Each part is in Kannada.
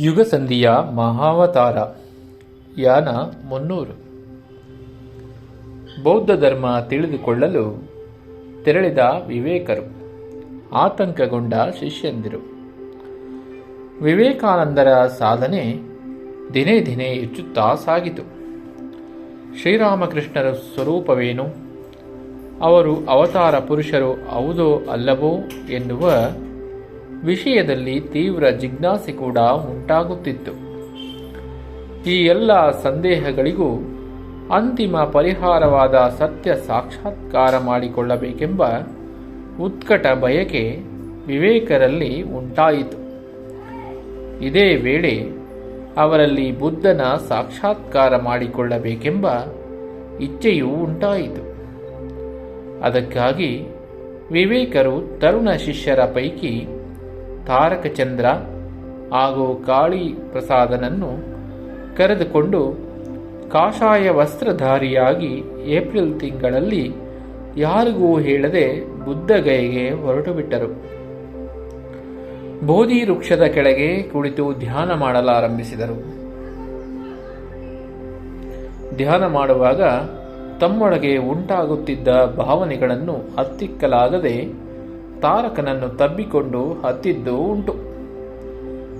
ಯುಗಸಂಧಿಯ ಮಹಾವತಾರ ಯಾನ ಮುನ್ನೂರು. ಬೌದ್ಧ ಧರ್ಮ ತಿಳಿದುಕೊಳ್ಳಲು ತೆರಳಿದ ವಿವೇಕರು, ಆತಂಕಗೊಂಡ ಶಿಷ್ಯಂದಿರು. ವಿವೇಕಾನಂದರ ಸಾಧನೆ ದಿನೇ ದಿನೇ ಹೆಚ್ಚುತ್ತಾ ಸಾಗಿತು. ಶ್ರೀರಾಮಕೃಷ್ಣರ ಸ್ವರೂಪವೇನು? ಅವರು ಅವತಾರ ಪುರುಷರು ಹೌದೋ ಅಲ್ಲವೋ ಎನ್ನುವ ವಿಷಯದಲ್ಲಿ ತೀವ್ರ ಜಿಜ್ಞಾಸೆ ಕೂಡ ಉಂಟಾಗುತ್ತಿತ್ತು. ಈ ಎಲ್ಲ ಸಂದೇಹಗಳಿಗೂ ಅಂತಿಮ ಪರಿಹಾರವಾದ ಸತ್ಯ ಸಾಕ್ಷಾತ್ಕಾರ ಮಾಡಿಕೊಳ್ಳಬೇಕೆಂಬ ಉತ್ಕಟ ಬಯಕೆ ವಿವೇಕರಲ್ಲಿ ಉಂಟಾಯಿತು. ಇದೇ ವೇಳೆ ಅವರಲ್ಲಿ ಬುದ್ಧನ ಸಾಕ್ಷಾತ್ಕಾರ ಮಾಡಿಕೊಳ್ಳಬೇಕೆಂಬ ಇಚ್ಛೆಯೂ ಉಂಟಾಯಿತು. ಅದಕ್ಕಾಗಿ ವಿವೇಕರು ತರುಣ ಶಿಷ್ಯರ ಪೈಕಿ ತಾರಕಚಂದ್ರ ಹಾಗೂ ಕಾಳಿ ಪ್ರಸಾದನನ್ನು ಕರೆದುಕೊಂಡು ಕಾಷಾಯ ವಸ್ತ್ರಧಾರಿಯಾಗಿ ಏಪ್ರಿಲ್ ತಿಂಗಳಲ್ಲಿ ಯಾರಿಗೂ ಹೇಳದೆ ಬುದ್ಧಗೈಗೆ ಹೊರಟು ಬಿಟ್ಟರು ಬೋಧಿ ವೃಕ್ಷದ ಕೆಳಗೆ ಕುಳಿತು ಧ್ಯಾನ ಮಾಡಲಾರಂಭಿಸಿದರು. ಧ್ಯಾನ ಮಾಡುವಾಗ ತಮ್ಮೊಳಗೆ ಉಂಟಾಗುತ್ತಿದ್ದ ಭಾವನೆಗಳನ್ನು ಹತ್ತಿಕ್ಕಲಾಗದೆ ತಾರಕನನ್ನು ತಬ್ಬಿಕೊಂಡು ಹತ್ತಿದ್ದು ಉಂಟು.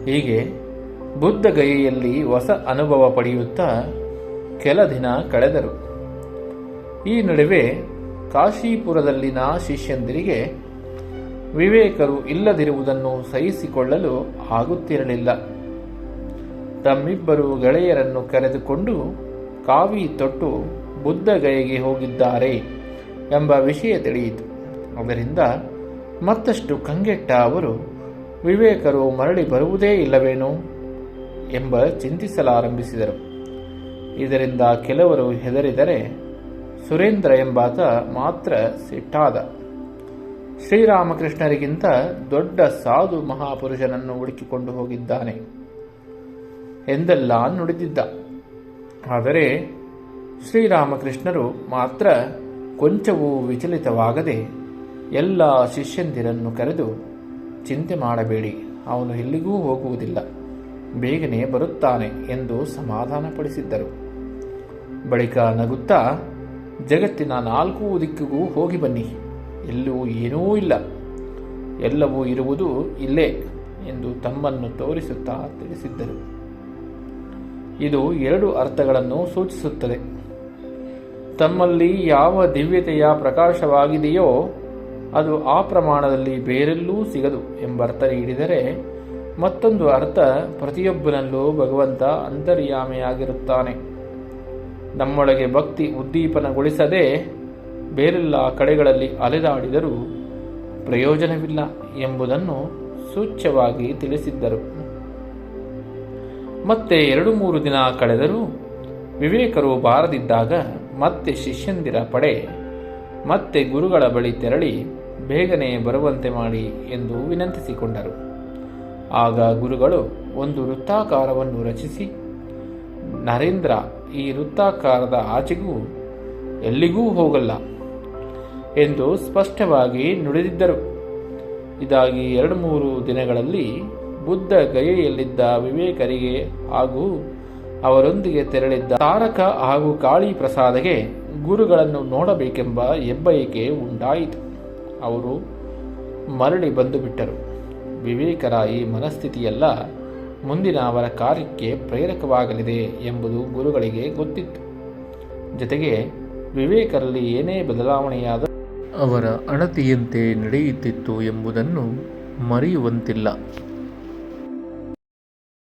ಹೀಗೆ ಬುದ್ಧಗಯೆಯಲ್ಲಿ ಹೊಸ ಅನುಭವ ಪಡೆಯುತ್ತಾ ಕೆಲ ದಿನ ಕಳೆದರು. ಈ ನಡುವೆ ಕಾಶೀಪುರದಲ್ಲಿನ ಶಿಷ್ಯಂದಿರಿಗೆ ವಿವೇಕರು ಇಲ್ಲದಿರುವುದನ್ನು ಸಹಿಸಿಕೊಳ್ಳಲು ಆಗುತ್ತಿರಲಿಲ್ಲ. ತಮ್ಮಿಬ್ಬರು ಗೆಳೆಯರನ್ನು ಕರೆದುಕೊಂಡು ಕಾವಿ ತೊಟ್ಟು ಬುದ್ಧಗಯೆಗೆ ಹೋಗಿದ್ದಾರೆ ಎಂಬ ವಿಷಯ ತಿಳಿಯಿತು. ಅದರಿಂದ ಮತ್ತಷ್ಟು ಕಂಗೆಟ್ಟ ಅವರು, ವಿವೇಕರು ಮರಳಿ ಬರುವುದೇ ಇಲ್ಲವೇನೋ? ಎಂಬ ಚಿಂತಿಸಲಾರಂಭಿಸಿದರು. ಇದರಿಂದ ಕೆಲವರು ಹೆದರಿದರೆ, ಸುರೇಂದ್ರ ಎಂಬಾತ ಮಾತ್ರ ಸಿಟ್ಟಾದ. ಶ್ರೀರಾಮಕೃಷ್ಣರಿಗಿಂತ ದೊಡ್ಡ ಸಾಧು ಮಹಾಪುರುಷನನ್ನು ಹುಡುಕಿಕೊಂಡು ಹೋಗಿದ್ದಾನೆ ಎಂದೆಲ್ಲ ನುಡಿದಿದ್ದ. ಆದರೆ, ಶ್ರೀರಾಮಕೃಷ್ಣರು ಮಾತ್ರ ಕೊಂಚವೂ ವಿಚಲಿತವಾಗದೆ ಎಲ್ಲ ಶಿಷ್ಯಂದಿರನ್ನು ಕರೆದು, ಚಿಂತೆ ಮಾಡಬೇಡಿ, ಅವನು ಎಲ್ಲಿಗೂ ಹೋಗುವುದಿಲ್ಲ. ಬೇಗನೆ ಬರುತ್ತಾನೆ ಎಂದು ಸಮಾಧಾನಪಡಿಸಿದ್ದರು. ಬಳಿಕ ನಗುತ್ತಾ, ಜಗತ್ತಿನ ನಾಲ್ಕು ದಿಕ್ಕಿಗೂ ಹೋಗಿ ಬನ್ನಿ. ಎಲ್ಲೂ ಏನೂ ಇಲ್ಲ. ಎಲ್ಲವೂ ಇರುವುದು ಇಲ್ಲೇ ಎಂದು ತಮ್ಮನ್ನು ತೋರಿಸುತ್ತಾ ತಿಳಿಸಿದ್ದರು. ಇದು ಎರಡು ಅರ್ಥಗಳನ್ನು ಸೂಚಿಸುತ್ತದೆ. ತಮ್ಮಲ್ಲಿ ಯಾವ ದಿವ್ಯತೆಯ ಪ್ರಕಾಶವಾಗಿದೆಯೋ ಅದು ಆ ಪ್ರಮಾಣದಲ್ಲಿ ಬೇರೆಲ್ಲೂ ಸಿಗದು ಎಂಬರ್ಥ ನೀಡಿದರೆ ಮತ್ತೊಂದು ಅರ್ಥ ಪ್ರತಿಯೊಬ್ಬನಲ್ಲೂ ಭಗವಂತ ಅಂತರ್ಯಾಮಿಯಾಗಿರುತ್ತಾನೆ. ನಮ್ಮೊಳಗೆ ಭಕ್ತಿ ಉದ್ದೀಪನಗೊಳಿಸದೆ ಬೇರೆಲ್ಲ ಕಡೆಗಳಲ್ಲಿ ಅಲೆದಾಡಿದರೂ ಪ್ರಯೋಜನವಿಲ್ಲ ಎಂಬುದನ್ನು ಸೂಚ್ಯವಾಗಿ ತಿಳಿಸಿದ್ದರು. ಮತ್ತೆ ಎರಡು ಮೂರು ದಿನ ಕಳೆದರೂ ವಿವೇಕರು ಬಾರದಿದ್ದಾಗ ಮತ್ತೆ ಶಿಷ್ಯಂದಿರ ಪಡೆ ಮತ್ತೆ ಗುರುಗಳ ಬಳಿ ತೆರಳಿ ಬೇಗನೆ ಬರುವಂತೆ ಮಾಡಿ ಎಂದು ವಿನಂತಿಸಿಕೊಂಡರು. ಆಗ ಗುರುಗಳು ಒಂದು ವೃತ್ತಾಕಾರವನ್ನು ರಚಿಸಿ, ನರೇಂದ್ರ, ಈ ವೃತ್ತಾಕಾರದ ಆಚೆಗೂ ಎಲ್ಲಿಗೂ ಹೋಗಲ್ಲ ಎಂದು ಸ್ಪಷ್ಟವಾಗಿ ನುಡಿದಿದ್ದರು. ಇದಾಗಿ ಎರಡು ಮೂರು ದಿನಗಳಲ್ಲಿ ಬುದ್ಧ ಗಯೆಯಲ್ಲಿದ್ದ ವಿವೇಕರಿಗೆ ಹಾಗೂ ಅವರೊಂದಿಗೆ ತೆರಳಿದ್ದ ತಾರಕ ಹಾಗೂ ಕಾಳಿ ಪ್ರಸಾದಗೆ ಗುರುಗಳನ್ನು ನೋಡಬೇಕೆಂಬ ಹೆಬ್ಬಯಕೆ ಉಂಟಾಯಿತು. ಅವರು ಮರಳಿ ಬಂದು ಬಿಟ್ಟರು. ವಿವೇಕರ ಈ ಮನಸ್ಥಿತಿಯೆಲ್ಲ ಮುಂದಿನ ಅವರ ಕಾರ್ಯಕ್ಕೆ ಪ್ರೇರಕವಾಗಲಿದೆ ಎಂಬುದು ಗುರುಗಳಿಗೆ ಗೊತ್ತಿತ್ತು. ಜೊತೆಗೆ ವಿವೇಕರಲ್ಲಿ ಏನೇ ಬದಲಾವಣೆಯಾದ ಅವರ ಅಣತಿಯಂತೆ ನಡೆಯುತ್ತಿತ್ತು ಎಂಬುದನ್ನು ಮರೆಯುವಂತಿಲ್ಲ.